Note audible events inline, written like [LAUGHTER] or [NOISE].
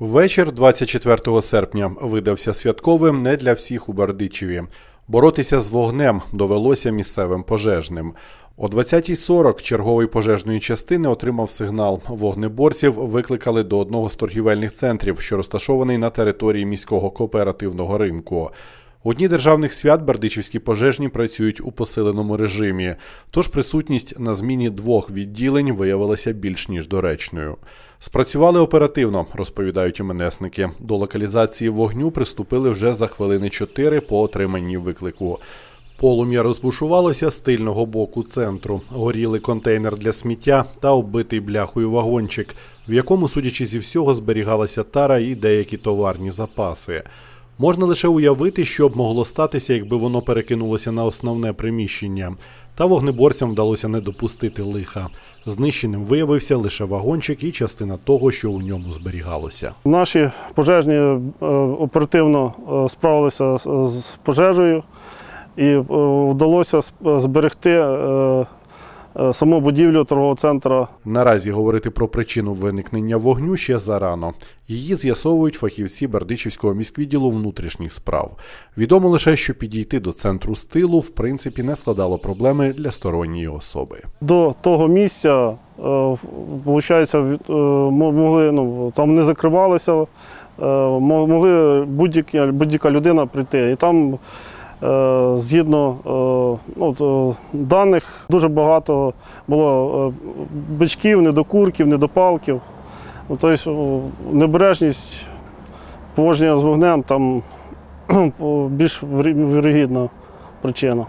Вечір 24 серпня видався святковим не для всіх у Бердичеві. Боротися з вогнем довелося місцевим пожежним. О 20.40 черговий пожежної частини отримав сигнал. Вогнеборців викликали до одного з торгівельних центрів, що розташований на території міського кооперативного ринку. У дні державних свят бердичівські пожежні працюють у посиленому режимі, тож присутність на зміні двох відділень виявилася більш ніж доречною. Спрацювали оперативно, розповідають іменесники. До локалізації вогню приступили вже за хвилини чотири по отриманні виклику. Полум'я розбушувалося з тильного боку центру. Горіли контейнер для сміття та оббитий бляхою вагончик, в якому, судячи зі всього, зберігалася тара і деякі товарні запаси. Можна лише уявити, що б могло статися, якби воно перекинулося на основне приміщення. Та вогнеборцям вдалося не допустити лиха. Знищеним виявився лише вагончик і частина того, що у ньому зберігалося. Наші пожежні е, оперативно е, справилися з- пожежею і е, вдалося зберегти саму будівлю торгового центру. Наразі говорити про причину виникнення вогню ще зарано. Її з'ясовують фахівці Бердичівського міськвідділу внутрішніх справ. Відомо лише, що підійти до центру стилу в принципі не складало проблеми для сторонньої особи. До того місця, виходить, могли, ну, там не закривалися, е, могли будь-яка будь-яка людина прийти. І там, е, згідно е, ну, то даних, дуже багато було е, бичків, недокурків, недопалків. Ну, Тобто небережність поводження з вогнем там [CLEARS THROAT] більш вірогідна причина.